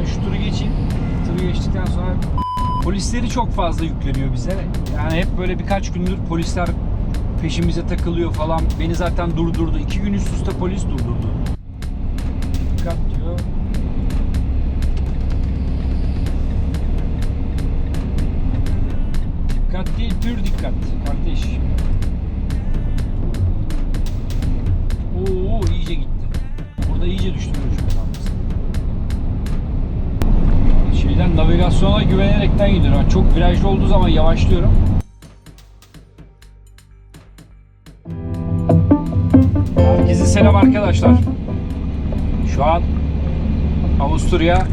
Ben şu turu geçeyim. Turu geçtikten sonra polisleri çok fazla yükleniyor bize. Yani hep böyle birkaç gündür polisler peşimize takılıyor falan. Beni zaten durdurdu. İki gün üst üste polis durdurdu. Dikkat diyor. Dikkat değil, pür dikkat kardeş. Oo iyice gitti. Burada iyice düştü görüş mesafesi. Şeyden navigasyona güvenerekten gidiyorum. Yani çok virajlı olduğu zaman yavaşlıyorum. Herkese selam arkadaşlar. Şu an Avusturya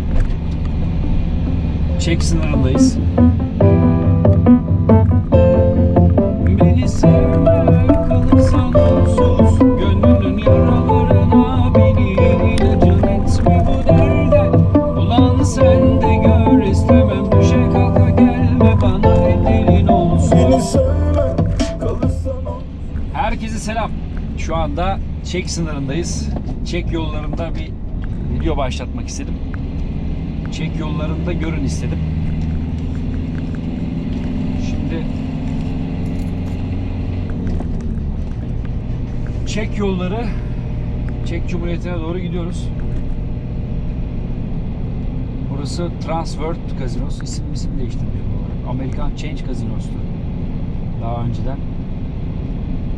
Çek sınırındayız. Çek sınırındayız. Çek yollarında bir video başlatmak istedim. Çek yollarında görün istedim. Şimdi Çek yolları Çek Cumhuriyeti'ne doğru gidiyoruz. Burası Transworld Casinos. İsim isim değiştirmiş olarak. Amerikan Change Casino'stu. Daha önceden.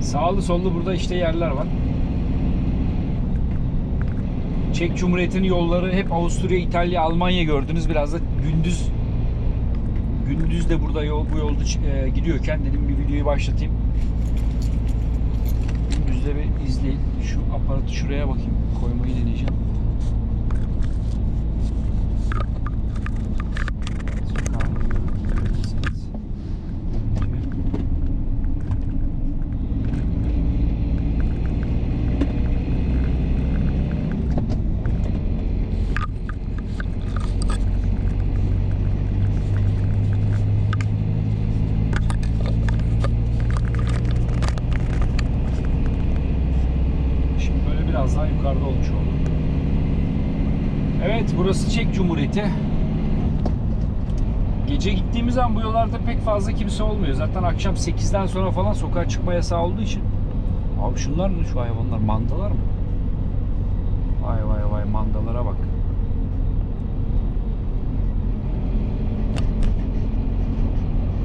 Sağlı sollu burada işte yerler var. Çek Cumhuriyeti'nin yolları hep Avusturya, İtalya, Almanya gördünüz. Biraz da gündüz gündüz de burada yol bu yolda e, gidiyorken dedim bir videoyu başlatayım. Gündüz de bir izleyin. Şu aparatı şuraya bakayım. Koymayı deneyeceğim. Sokağını görebilirsiniz. Şimdi böyle biraz daha yukarıda olmuş oldu. Evet burası Cumhuriyeti. Gece gittiğimiz zaman bu yollarda pek fazla kimse olmuyor. Zaten akşam 8'den sonra falan sokağa çıkma yasağı olduğu için. Abi şunlar ne şu hayvanlar? Mandalar mı? Vay vay vay mandalara bak.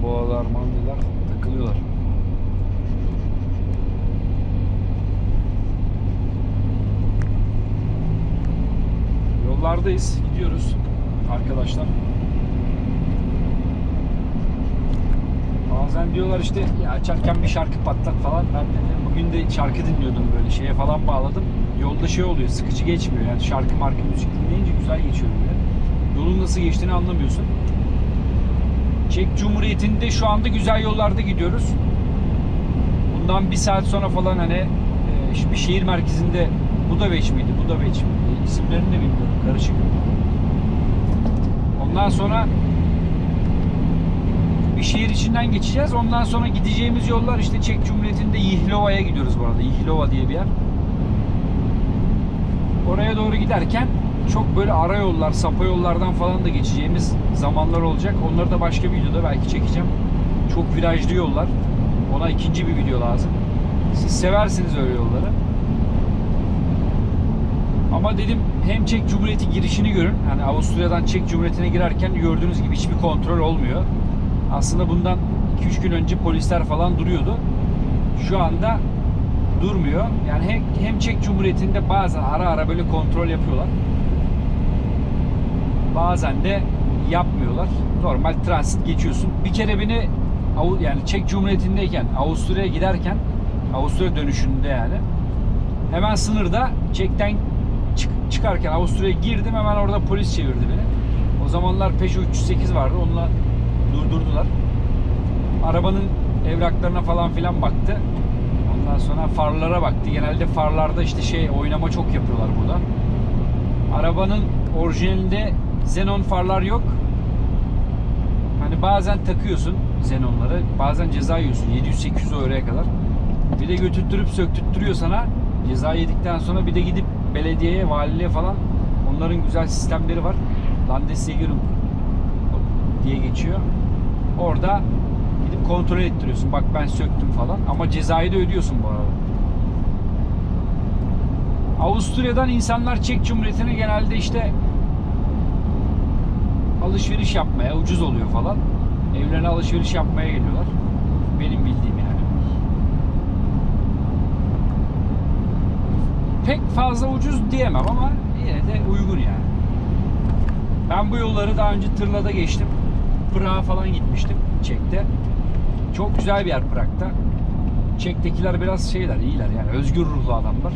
Boğalar, mandalar takılıyorlar. Yollardayız, gidiyoruz arkadaşlar. Bazen diyorlar işte ya açarken bir şarkı patlat falan. Ben de bugün de şarkı dinliyordum böyle şeye falan bağladım. Yolda şey oluyor, sıkıcı geçmiyor. Yani şarkı marka müzik dinleyince güzel geçiyor böyle. Yolun nasıl geçtiğini anlamıyorsun. Çek Cumhuriyeti'nde şu anda güzel yollarda gidiyoruz. Bundan bir saat sonra falan hani e, bir şehir merkezinde Budaveç miydi? Budaveç miydi? İsimlerini de bilmiyorum. Karışık. Ondan sonra bir şehir içinden geçeceğiz. Ondan sonra gideceğimiz yollar işte Çek Cumhuriyeti'nde Yihlova'ya gidiyoruz bu arada. Yihlova diye bir yer. Oraya doğru giderken çok böyle ara yollar, sapa yollardan falan da geçeceğimiz zamanlar olacak. Onları da başka bir videoda belki çekeceğim. Çok virajlı yollar. Ona ikinci bir video lazım. Siz seversiniz öyle yolları. Ama dedim hem Çek Cumhuriyeti girişini görün. Yani Avusturya'dan Çek Cumhuriyeti'ne girerken gördüğünüz gibi hiçbir kontrol olmuyor. Aslında bundan 2-3 gün önce polisler falan duruyordu. Şu anda durmuyor. Yani hem, hem Çek Cumhuriyeti'nde bazen ara ara böyle kontrol yapıyorlar. Bazen de yapmıyorlar. Normal transit geçiyorsun. Bir kere beni yani Çek Cumhuriyeti'ndeyken Avusturya'ya giderken Avusturya dönüşünde yani hemen sınırda Çek'ten çıkarken Avusturya'ya girdim hemen orada polis çevirdi beni. O zamanlar Peugeot 308 vardı. Onunla durdurdular. Arabanın evraklarına falan filan baktı. Ondan sonra farlara baktı. Genelde farlarda işte şey oynama çok yapıyorlar burada. Arabanın orijinalinde xenon farlar yok. Hani bazen takıyorsun xenonları, bazen ceza yiyorsun 700-800 euroya kadar. Bir de götürttürüp söktürtüyor sana. Ceza yedikten sonra bir de gidip belediyeye, valiliğe falan onların güzel sistemleri var. Landessegerung diye geçiyor. Orada gidip kontrol ettiriyorsun. Bak ben söktüm falan. Ama cezayı da ödüyorsun bu arada. Avusturya'dan insanlar Çek Cumhuriyeti'ne genelde işte alışveriş yapmaya, ucuz oluyor falan. Evlerine alışveriş yapmaya geliyorlar. Benim bildiğim yani. Pek fazla ucuz diyemem ama yine de uygun yani. Ben bu yolları daha önce tırla da geçtim. Prag'a falan gitmiştim Çek'te. Çok güzel bir yer Prag'da. Çek'tekiler biraz şeyler, iyiler yani özgür ruhlu adamlar.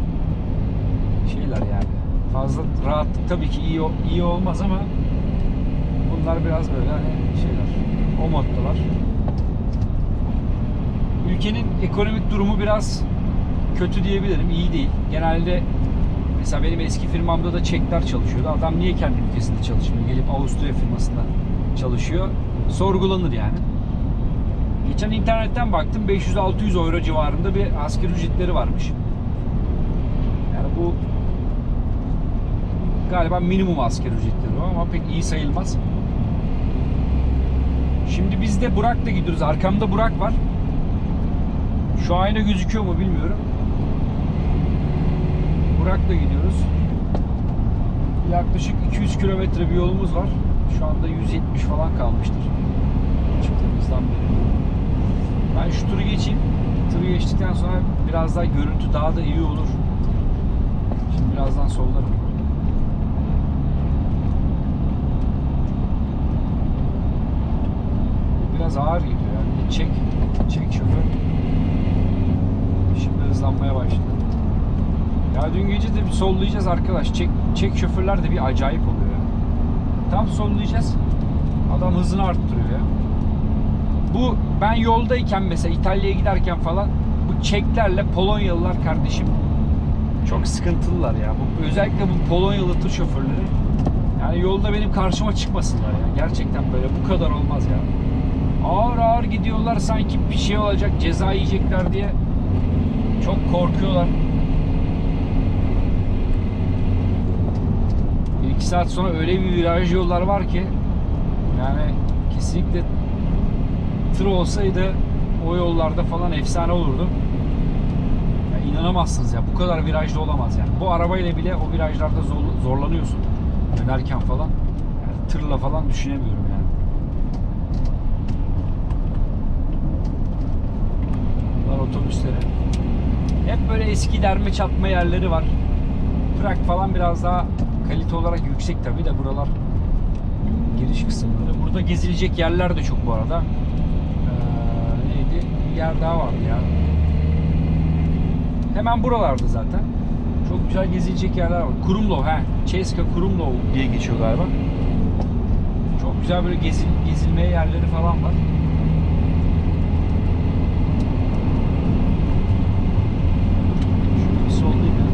Şeyler yani. Fazla rahatlık tabii ki iyi iyi olmaz ama bunlar biraz böyle hani şeyler. O moddalar. Ülkenin ekonomik durumu biraz kötü diyebilirim. iyi değil. Genelde mesela benim eski firmamda da Çekler çalışıyordu. Adam niye kendi ülkesinde çalışmıyor? Gelip Avusturya firmasında çalışıyor. Sorgulanır yani. Geçen internetten baktım 500-600 euro civarında bir asgari ücretleri varmış. Yani bu galiba minimum asgari ücretleri ama pek iyi sayılmaz. Şimdi biz de Burak'la gidiyoruz. Arkamda Burak var. Şu ayna gözüküyor mu bilmiyorum. Burak'la gidiyoruz. Yaklaşık 200 kilometre bir yolumuz var. Şu anda 170 falan kalmıştır. Çıktığımızdan beri. Ben şu turu geçeyim. Turu geçtikten sonra biraz daha görüntü daha da iyi olur. Şimdi birazdan sollarım. Biraz ağır gidiyor yani. Çek, çek şoför. Şimdi hızlanmaya başladı. Ya dün gece de bir sollayacağız arkadaş. Çek, çek şoförler de bir acayip oluyor ya. Tam sollayacağız. Adam hızını arttırıyor ya. Bu ben yoldayken mesela İtalya'ya giderken falan bu Çeklerle Polonyalılar kardeşim çok sıkıntılılar ya. Bu, özellikle bu Polonyalı tır şoförleri yani yolda benim karşıma çıkmasınlar ya. Gerçekten böyle bu kadar olmaz ya. Ağır ağır gidiyorlar sanki bir şey olacak ceza yiyecekler diye çok korkuyorlar. Bir iki saat sonra öyle bir viraj yollar var ki yani kesinlikle tır olsaydı o yollarda falan efsane olurdu. Ya inanamazsınız ya bu kadar virajda olamaz yani. Bu arabayla bile o virajlarda zor- zorlanıyorsun. Dönerken falan. Yani tırla falan düşünemiyorum yani. Bunlar otobüsleri. Hep böyle eski derme çatma yerleri var. Prag falan biraz daha kalite olarak yüksek tabi de buralar giriş kısımları. Burada gezilecek yerler de çok bu arada. Ee, neydi? Bir yer daha vardı ya. Hemen buralarda zaten. Çok güzel gezilecek yerler var. Kurumlov he. Ceska Kurumlov diye geçiyor galiba. Çok güzel böyle gezil, gezilmeye yerleri falan var. Şöyle bir sollayayım ya.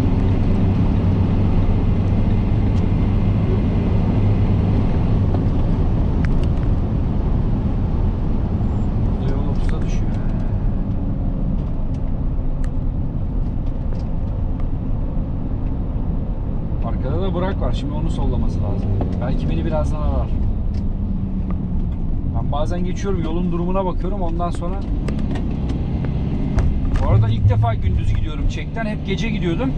Burada yol 30'a düşüyor. Arkada da Burak var. Şimdi onu sollaması lazım. Belki beni birazdan arar. Ben bazen geçiyorum yolun durumuna bakıyorum ondan sonra Bu arada ilk defa gündüz gidiyorum Çek'ten. Hep gece gidiyordum.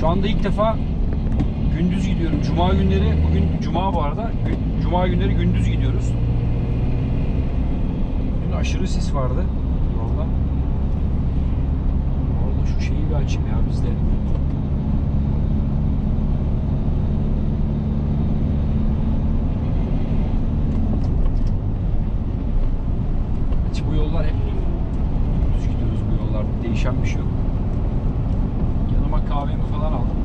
Şu anda ilk defa gündüz gidiyorum. Cuma günleri bugün cuma bu arada. Cuma günleri gündüz gidiyoruz. Dün aşırı sis vardı yolda. Orada şu şeyi bir açayım ya bizde. Hiç bu yollar hep düz gidiyoruz bu yollarda. Değişen bir şey yok. Yanıma kahvemi falan aldım.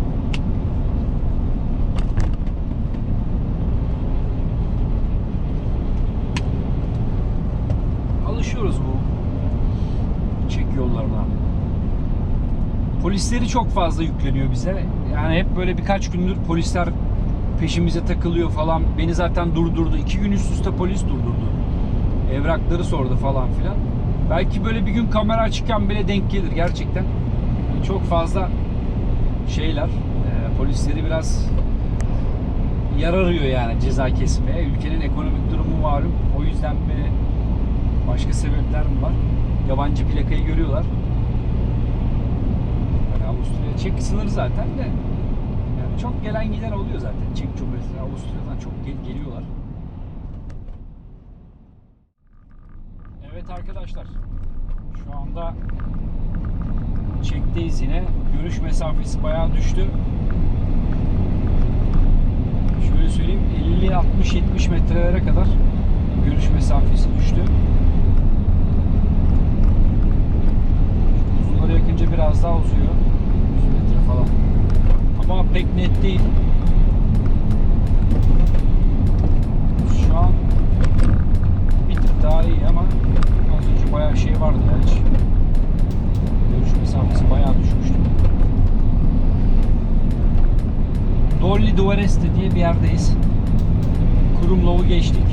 Alışıyoruz bu çek yollarına. Polisleri çok fazla yükleniyor bize. Yani hep böyle birkaç gündür polisler peşimize takılıyor falan. Beni zaten durdurdu. İki gün üst üste polis durdurdu evrakları sordu falan filan. Belki böyle bir gün kamera açıkken bile denk gelir gerçekten. Çok fazla şeyler, e, polisleri biraz yer arıyor yani ceza kesmeye. Ülkenin ekonomik durumu malum. O yüzden mi başka sebepler mi var? Yabancı plakayı görüyorlar. Yani Avusturya Çek sınır zaten de. Yani çok gelen giden oluyor zaten Çek Cumhuriyeti'ne. Avusturya'dan çok gel- geliyorlar. Evet arkadaşlar. Şu anda Çek'teyiz yine. Görüş mesafesi bayağı düştü. Şöyle söyleyeyim 50 60 70 metrelere kadar görüş mesafesi düştü. Uzunlara yakınca biraz daha uzuyor. 100 metre falan. Ama pek net değil. Şu an bir tık daha iyi ama az önce bayağı şey vardı ya hiç. Görüş mesafesi bayağı düşmüştü. Dolly Duvareste diye bir yerdeyiz. Kurumlov'u geçtik.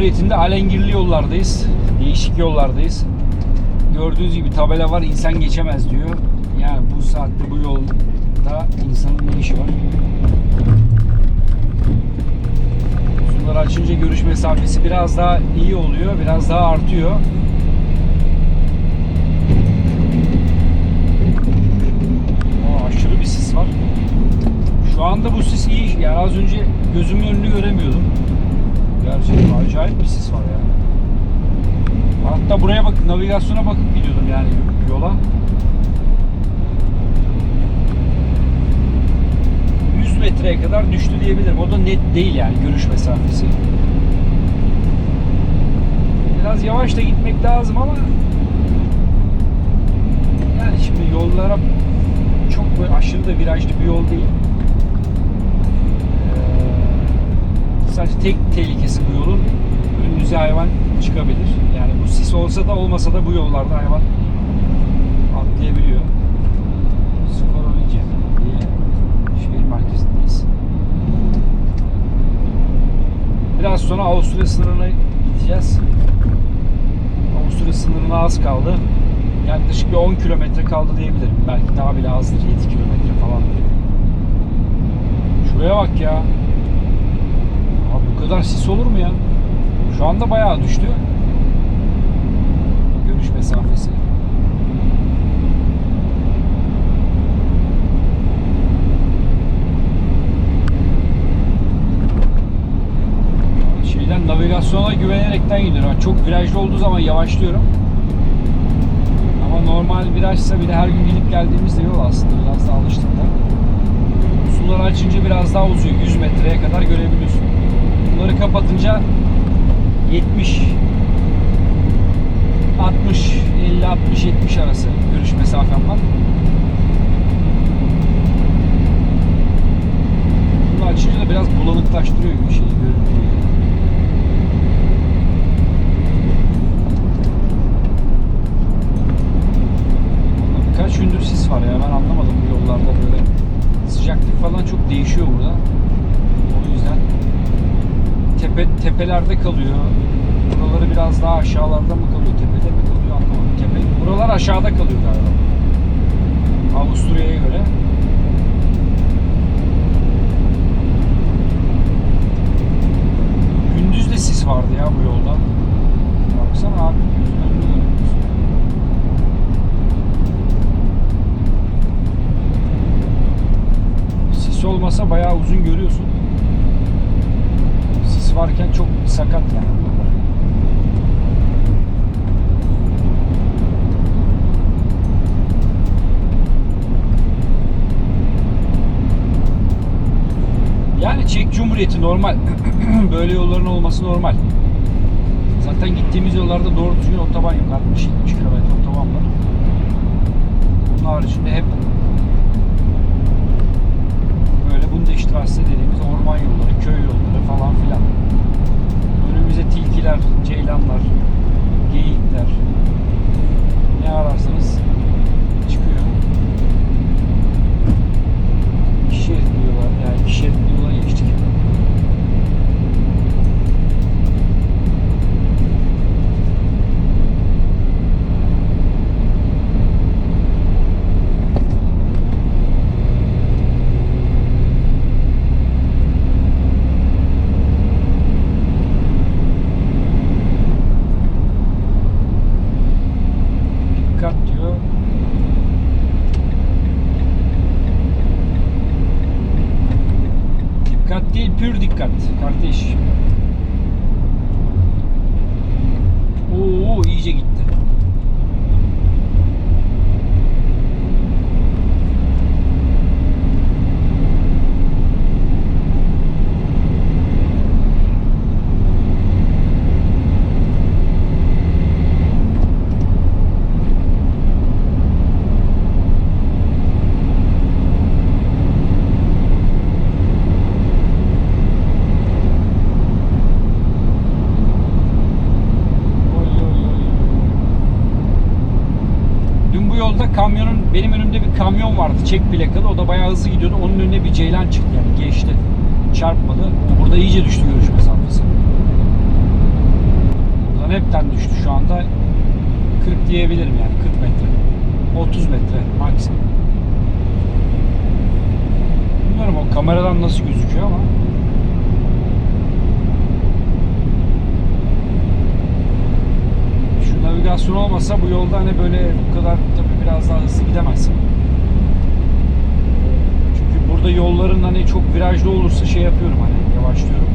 Cumhuriyeti'nde alengirli yollardayız. Değişik yollardayız. Gördüğünüz gibi tabela var insan geçemez diyor. Yani bu saatte bu yolda insanın ne işi var? Uzunları açınca görüş mesafesi biraz daha iyi oluyor. Biraz daha artıyor. Aa, aşırı bir sis var. Şu anda bu sis iyi. Yani az önce gözümün önünü göremiyordum. Acayip bir sis var yani. Hatta buraya bak navigasyona bakıp gidiyordum yani yola. 100 metreye kadar düştü diyebilirim. O da net değil yani görüş mesafesi. Biraz yavaş da gitmek lazım ama yani şimdi yollara çok böyle aşırı da virajlı bir yol değil. Ee, sadece tek tehlikesi bu yolun önünüze hayvan çıkabilir. Yani bu sis olsa da olmasa da bu yollarda hayvan atlayabiliyor. Skorovice diye şehir merkezindeyiz. Biraz sonra Avusturya sınırına gideceğiz. Avusturya sınırına az kaldı. Yaklaşık bir 10 kilometre kaldı diyebilirim. Belki daha bile azdır. 7 kilometre falan. Şuraya bak ya. Abi bu kadar sis olur mu ya? Şu anda bayağı düştü. Görüş mesafesi. Şeyden navigasyona güvenerekten gidiyorum. Çok virajlı olduğu zaman yavaşlıyorum. Ama normal virajsa bile her gün gidip geldiğimizde yol aslında biraz daha alıştık da. Suları açınca biraz daha uzuyor. 100 metreye kadar görebiliyorsun. Bunları kapatınca 70 60 50 60 70 arası görüş mesafem var. Bunu açınca da biraz bulanıklaştırıyor şeyi görüntüyü. Tepelerde kalıyor. Buraları biraz daha aşağılarda mı kalıyor, tepede mi kalıyor anlamadım. Tepe, buralar aşağıda kalıyor galiba. Avusturya'ya göre. Gündüz de sis vardı ya bu yolda. Baksana abi. Sis olmasa bayağı uzun görüyorsun. Varken çok sakat yani. Yani Çek Cumhuriyeti normal. Böyle yolların olması normal. Zaten gittiğimiz yollarda doğru düzgün otoban yok. 60-70 kilometre otoban var. Bunun haricinde hep böyle Bundesstraße dediğimiz orman yolları, köy yolları falan filan. там наш pür dikkat kardeş. Oo iyice gitti. Oy, oy, oy, oy. Dün bu yolda kamyonun benim önümde bir kamyon vardı çek plakalı. O da bayağı hızlı gidiyordu. Onun önüne bir ceylan çıktı yani geçti. Çarpmadı. Burada iyice düştü görüş mesafesi buradan hepten düştü şu anda. 40 diyebilirim yani 40 metre. 30 metre maksimum. Bilmiyorum o kameradan nasıl gözüküyor ama. Şu navigasyon olmasa bu yolda hani böyle bu kadar biraz daha hızlı gidemezsin. Çünkü burada yolların hani çok virajlı olursa şey yapıyorum hani yavaşlıyorum.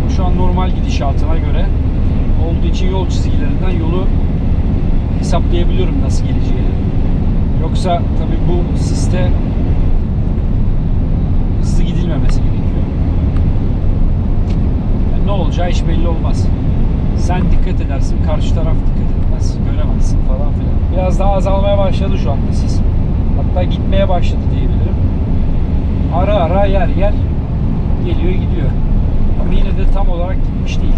Ama şu an normal gidişatına göre olduğu için yol çizgilerinden yolu hesaplayabiliyorum nasıl geleceğini. Yoksa tabii bu siste hızlı gidilmemesi gerekiyor. Yani ne olacağı hiç belli olmaz. Sen dikkat edersin, karşı taraf dikkat etmez, göremezsin falan filan. Biraz daha azalmaya başladı şu anda sis. Hatta gitmeye başladı diyebilirim. Ara ara yer yer geliyor gidiyor. Ama yine de tam olarak gitmiş değil.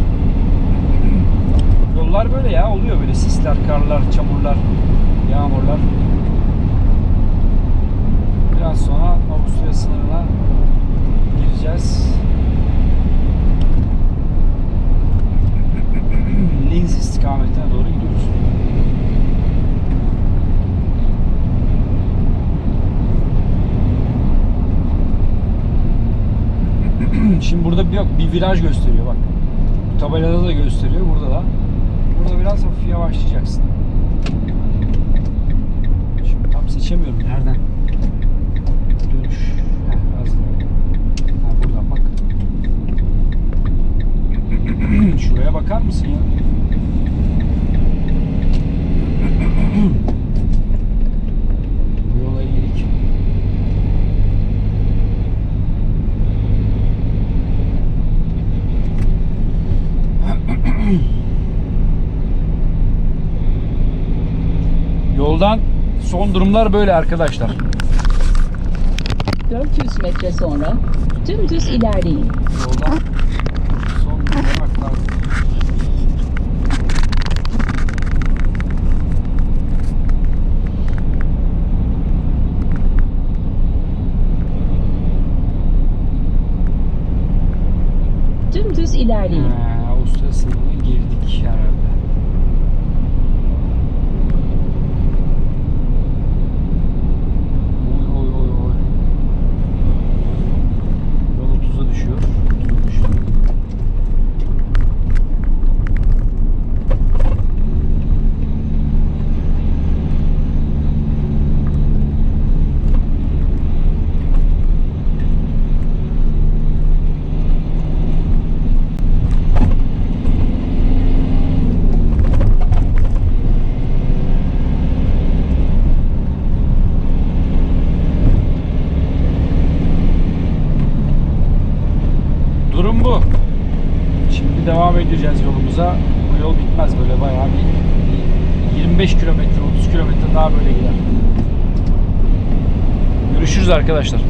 Yollar böyle ya oluyor böyle sisler, karlar, çamurlar, yağmurlar. Biraz sonra Avusturya sınırına gireceğiz. Linz istikametine doğru gidiyoruz. Şimdi burada bir, bir viraj gösteriyor bak. Tabelada da gösteriyor burada da. Burada biraz hafif yavaşlayacaksın. Şimdi tam seçemiyorum nereden. Dönüş. Heh, az daha. Ha, buradan bak. Şuraya bakar mısın ya? Bu yola iyilik. Yoldan durumlar böyle arkadaşlar. 400 metre sonra dümdüz ilerleyin. Yoldan son. Dümdüz ilerleyin. Ha, Avusturya sınırına girdik herhalde. Oy oy oy oy. Yol 30'a düşüyor. 30'a düşüyor. Durum bu. Şimdi devam edeceğiz yolumuza. Bu yol bitmez böyle bayağı bir 25 kilometre 30 kilometre daha böyle gider. Görüşürüz arkadaşlar.